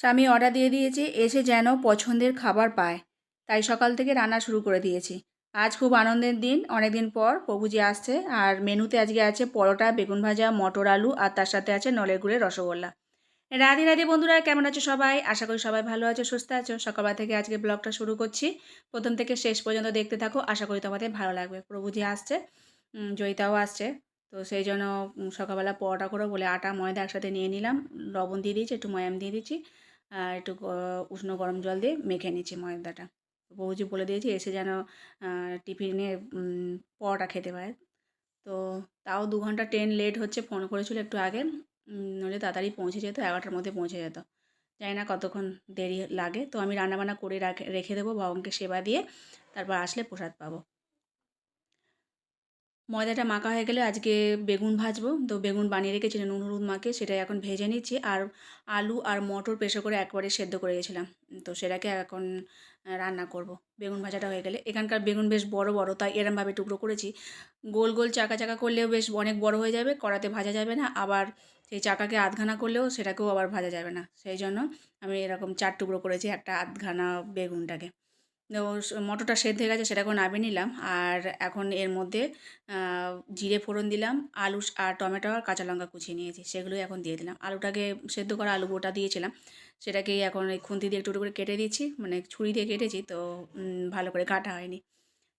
স্বামী অর্ডার দিয়ে দিয়েছে, এসে যেন পছন্দের খাবার পায়। তাই সকাল থেকে রান্না শুরু করে দিয়েছি। আজ খুব আনন্দের দিন অনেক দিন পর প্রভুজি আসছে, আর মেনুতে আজকে আছে পরোটা, বেগুন ভাজা, মটর আলু, আর তার সাথে আছে নলের গুড়ের রসগোল্লা। রাধে রাধে বন্ধুরা, কেমন আছো সবাই? আশা করি সবাই ভালো আছো, সুস্থ আছো। সকালবেলা থেকে আজকে ব্লগটা শুরু করছি। প্রথম থেকে শেষ পর্যন্ত দেখতে থাকো, আশা করি তোমাদের ভালো লাগবে। প্রভুজি আসছে জয়িতাও আসছে। তো সেই জন্য সকালবেলা পরোটা করে বলে আটা, ময়দা একসাথে নিয়ে নিলাম। লবণ দিয়ে দিয়েছি, একটু ময়াম দিয়ে দিচ্ছি। একটু উষ্ণ গরম জল দিয়ে মেখে নিচ্ছি ময়দাটা। বৌজি বলে দিয়েছি এসে যেন টিফিনে পরোটা খেতে পায় তো তাও দু ঘণ্টা ট্রেন লেট হচ্ছে, ফোন করেছিল একটু আগে। নইলে তাড়াতাড়ি পৌঁছে যেত, এগারোটার মধ্যে পৌঁছে যেত। জানি না কতক্ষণ দেরি লাগে। তো আমি রান্নাবান্না করে রাখে, রেখে দেবো ভগবানকে সেবা দিয়ে, তারপর আসলে প্রসাদ পাবো। ময়দাটা মাখা হয়ে গেলে আজকে বেগুন ভাজবো। তো বেগুন বানিয়ে রেখেছি নুন, হলুদ মাখে সেটা এখন ভেজে নিচ্ছি। আর আলু আর মটর প্রেশার করে একবারে সেদ্ধ করে গেছিলাম তো সেটাকে এখন রান্না করব। বেগুন ভাজাটা হয়ে গেলে। এখানকার বেগুন বেশ বড় বড়, তাই এরমভাবে টুকরো করেছি। গোল গোল চাকা চাকা করলেও বেশ অনেক বড় হয়ে যাবে, কড়াতে ভাজা যাবে না। আবার সেই চাকাকে আধখানা করলেও সেটাকেও আবার ভাজা যাবে না। সেই জন্য আমি এরকম চার টুকরো করেছি, একটা আধখানা বেগুনটাকে। মটরটা সেদ্ধ হয়ে গেছে সেটা এখন নামিয়ে নিলাম। আর এখন এর মধ্যে জিরে ফোড়ন দিলাম, আলু আর টমেটো আর কাঁচা লঙ্কা কুচিয়ে নিয়েছি, সেগুলোই এখন দিয়ে দিলাম। আলুটাকে সেদ্ধ করা আলু গোটা দিয়েছিলাম, সেটাকেই এখন খুন্তি দিয়ে একটু করে কেটে দিচ্ছি মানে ছুরি দিয়ে কেটেছি, তো ভালো করে কাটা হয়নি।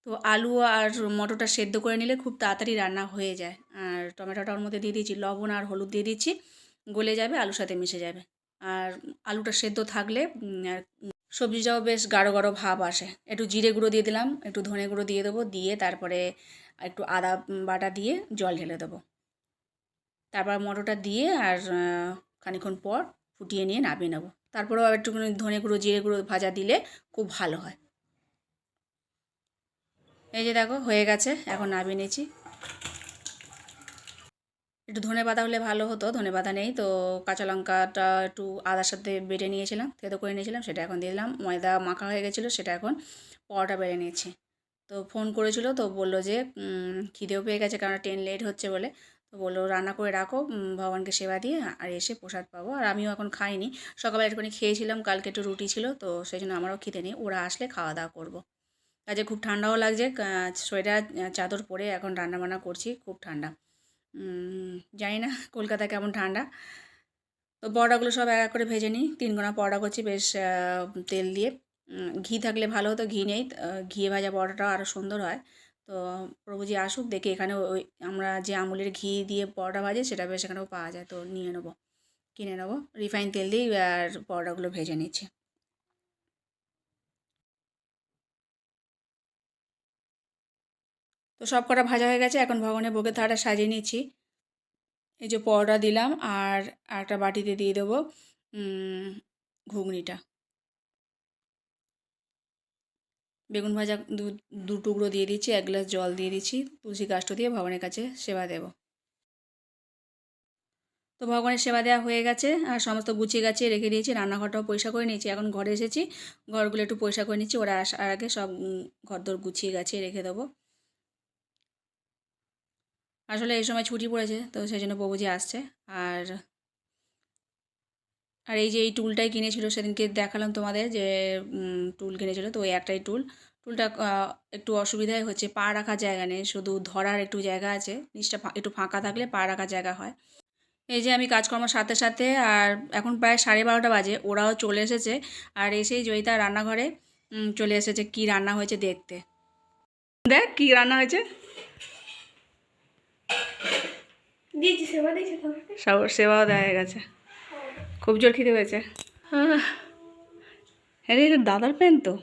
তো আলু আর মটরটা সেদ্ধ করে নিলে খুব তাড়াতাড়ি রান্না হয়ে যায়। আর টমেটোটা ওর মধ্যে দিয়ে দিয়েছি, লবণ আর হলুদ দিয়ে দিচ্ছি, গলে যাবে, আলুর সাথে মিশে যাবে। আর আলুটা সেদ্ধ থাকলে আর সবজিটাও বেশ গাঢ় গাঢ় ভাব আসে। একটু জিরে গুঁড়ো দিয়ে দিলাম একটু ধনে গুঁড়ো দিয়ে দেবো দিয়ে তারপরে একটু আদা বাটা দিয়ে জল ঢেলে দেবো। তারপর মটরটা দিয়ে আর আহ, খানিকক্ষণ পর ফুটিয়ে নিয়ে নামিয়ে নেব। তারপরেও একটুখানি ধনে গুঁড়ো জিরে গুঁড়ো ভাজা দিলে খুব ভালো হয়। এই যে দেখো হয়ে গেছে এখন নামিয়ে নিয়েছি। একটু ধনে পাতা হলে ভালো হতো, ধনে পাতা নেই তো কাঁচা লঙ্কাটা একটু আদার সাথে বেটে নিয়েছিলাম, থেতো করে নিয়েছিলাম, সেটা এখন দিয়ে দিলাম, ময়দা মাখা হয়ে গেছিল, সেটা এখন পরোটা বেড়ে নিয়েছি। তো ফোন করেছিল তো বলল যে খিদেও পেয়ে গেছে কারণ ট্রেন লেট হচ্ছে বলে, তো বলল রান্না করে রাখো ভগবানকে সেবা দিয়ে আর এসে প্রসাদ পাবো, আর আমিও এখন খাইনি। সকালে একটুখানি খেয়েছিলাম, কালকে একটু রুটি ছিল, তো সেই জন্য আমারও খিদে নেই, ওরা আসলে খাওয়া দাওয়া করব। কাজে খুব ঠান্ডাও লাগছে সোয়েটার চাদর পরে এখন রান্না বান্না করছি, খুব ঠান্ডা। জানি না কলকাতা কেমন ঠান্ডা। তো পরোটাগুলো সব এক এক করে ভেজে নিই। তিন গোনা পরোটা করছি, বেশ তেল দিয়ে। ঘি থাকলে ভালো হতো, ঘি নেই। ঘিয়ে ভাজা পরোটাটা আরও সুন্দর হয়। তো প্রভুজি আসুক, দেখি এখানে ওই, আমরা যে আমুলের ঘি দিয়ে পরোটা ভাজে, সেটা বেশ এখানেও পাওয়া যায়। তো নিয়ে নেব, কিনে নেব। রিফাইন তেল দিয়ে আর পরোটাগুলো ভেজে নিচ্ছি। তো সব কটা ভাজা হয়ে গেছে, এখন ভগবানের ভোগের থালাটা সাজিয়ে নিচ্ছি। এই যে পরোটা দিলাম আর একটা বাটিতে দিয়ে দেবো ঘুগনিটা। বেগুন ভাজা দু দু টুকরো দিয়ে দিচ্ছি, এক গ্লাস জল দিয়ে দিচ্ছি, তুলসী গাছটা দিয়ে ভগবানের কাছে সেবা দেব। তো ভগবানের সেবা দেওয়া হয়ে গেছে, আর সমস্ত গুছিয়ে গাছিয়ে রেখে দিয়েছি, রান্নাঘরটাও পরিষ্কার করে নিয়েছি, এখন ঘরে এসেছি, ঘরগুলো একটু পরিষ্কার করে নিচ্ছি, ওরা আসার আগে সব ঘর দর গুছিয়ে গাছিয়ে রেখে দেবো। আসলে এই সময় ছুটি পড়েছে, তো সেই জন্য বাবুজি আসছে। আর আর এই যে এই টুলটাই কিনেছিল, সেদিনকে দেখালাম তোমাদের যে টুল কিনেছিল, তো ওই একটাই টুল। টুলটা একটু অসুবিধাই হচ্ছে, পা রাখার জায়গা নেই, শুধু ধরার একটু জায়গা আছে, নিচটা একটু ফাঁকা থাকলে পা রাখার জায়গা হয়। এই যে আমি কাজকর্মের সাথে সাথে আর এখন প্রায় সাড়ে বারোটা বাজে, ওরাও চলে এসেছে, আর এসেই জয়িতা রান্নাঘরে চলে এসেছে কি রান্না হয়েছে দেখতে। দেখ কি রান্না হয়েছে দিয়েছি সেবা সেবাও দেওয়া হয়ে গেছে। খুব জোর খিদে হয়েছে হ্যাঁ রে, এটা দাদার প্যান তো।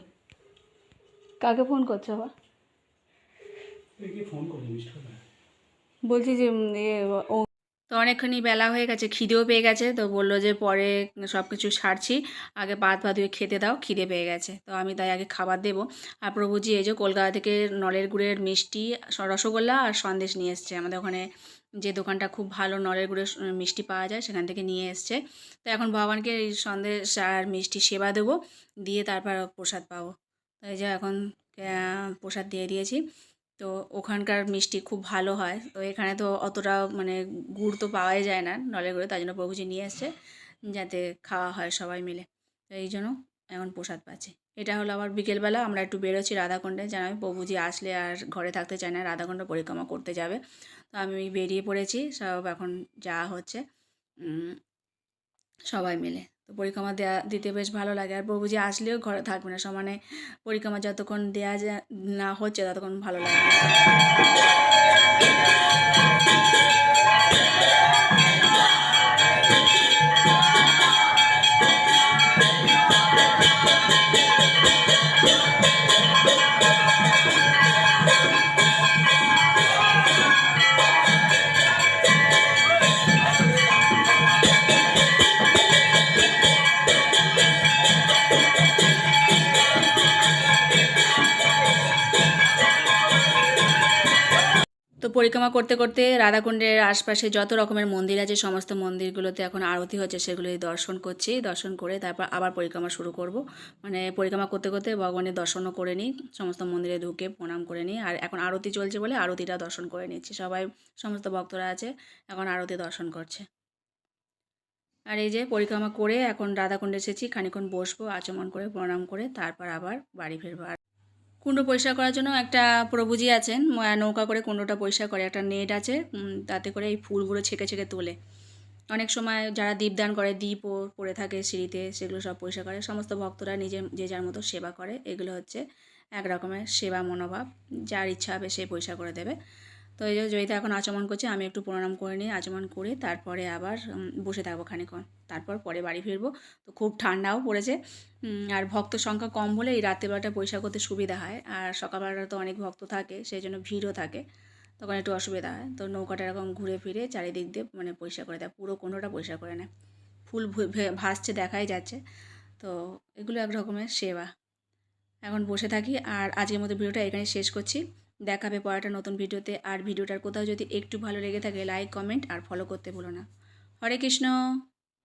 কাকে ফোন করছ আবার? বলছি যে এ, ও। তো অনেকখানি বেলা হয়ে গেছে খিদেও পেয়ে গেছে তো বলল যে পরে সব কিছু সারছি। আগে ভাত ভাত ধুয়ে খেতে দাও খিদে পেয়ে গেছে। তো আমি তাই আগে খাবার দেবো। আর প্রভুজি এই যে কলকাতা থেকে নলের গুড়ের মিষ্টি রসগোল্লা আর সন্দেশ নিয়ে এসছে আমাদের ওখানে। যে দোকানটা খুব ভালো নলের গুড়ের মিষ্টি পাওয়া যায় সেখান থেকে নিয়ে এসছে। তো এখন ভগবানকে এই সন্দেশ আর মিষ্টি সেবা দেবো, দিয়ে তারপর প্রসাদ পাবো। তো এই যে এখন প্রসাদ দিয়ে দিয়েছি। তো ওখানকার মিষ্টি খুব ভালো হয়। তো এখানে তো অতটা মানে গুড় তো পাওয়াই যায় না নলের গুড়ে তাই জন্য প্রভুজি নিয়ে এসছে, যাতে খাওয়া হয় সবাই মিলে। তো এই জন্য এখন প্রসাদ পাচ্ছি। এটা হলো আবার বিকেলবেলা, আমরা একটু বেরোচ্ছি রাধাকুণ্ডে জানাই প্রভুজি আসলে আর ঘরে থাকতে চায় না, রাধাকুণ্ড পরিক্রমা করতে যাবে। তো আমি বেরিয়ে পড়েছি, সব এখন যা হচ্ছে সবাই মিলে। তো পরিক্রমা দেওয়া দিতে বেশ ভালো লাগে। আর প্রভুজি আসলেও ঘরে থাকবে না, সমানে পরিক্রমা যতক্ষণ দেওয়া যা না হচ্ছে ততক্ষণ ভালো লাগে তো পরিক্রমা করতে করতে রাধাকুণ্ডের আশপাশে যত রকমের মন্দির আছে, সমস্ত মন্দিরগুলোতে এখন আরতি হচ্ছে সেগুলি দর্শন করছি, দর্শন করে তারপর আবার পরিক্রমা শুরু করব। মানে পরিক্রমা করতে করতে ভগবানের দর্শনও করে নিই, সমস্ত মন্দিরে ঢুকে প্রণাম করে নিই, আর এখন আরতি চলছে বলে আরতিটা দর্শন করে নিচ্ছি। সবাই, সমস্ত ভক্তরা আছে, এখন আরতি দর্শন করছে। আর এই যে পরিক্রমা করে এখন রাধাকুণ্ডে এসেছি খানিক্ষণ বসবো, আচমন করে প্রণাম করে, তারপর আবার বাড়ি ফিরবো। কুণ্ড পরিষ্কার করার জন্য একটা প্রভুজি আছেন নৌকা করে কুণ্ডটা পরিষ্কার করে, একটা নেট আছে তাতে করে এই ফুলগুলো ছেঁকে ছেঁকে তোলে। অনেক সময় যারা দীপদান করে, দীপও পড়ে থাকে সিঁড়িতে, সেগুলো সব পরিষ্কার করে। সমস্ত ভক্তরা নিজে যে যার মতো সেবা করে, এগুলো হচ্ছে এক রকমের সেবা মনোভাব, যার ইচ্ছা হবে সে পরিষ্কার করে দেবে। তো এই যে জয়িতা এখন আচমন করছে, আমি একটু প্রণাম করে নিই, আচমন করে তারপরে আবার বসে থাকব খানিক্ষণ তারপর পরে বাড়ি ফিরবো। তো খুব ঠান্ডাও পড়েছে। আর ভক্ত সংখ্যা কম বলে এই রাত্রিবেলাটা পরিষ্কার করতে সুবিধা হয়। আর সকালবেলাটা তো অনেক ভক্ত থাকে, সেই জন্য ভিড়ও থাকে। তখন একটু অসুবিধা হয়। তো নৌকাটা এরকম ঘুরে ফিরে চারিদিক দিয়ে মানে পরিষ্কার করে দেয়। পুরো কোনোটা পরিষ্কার করে নেয়। ফুল ভাসছে, দেখাই যাচ্ছে। তো এগুলো এক রকমের সেবা। এখন বসে থাকি। আর আজকের মতো ভিডিওটা এখানে শেষ করছি। দেখাবে পড়াটা নতুন ভিডিওতে। আর ভিডিওটার কোথাও যদি একটু ভালো লেগে থাকে লাইক কমেন্ট আর ফলো করতে ভুলো না। হরে কৃষ্ণ!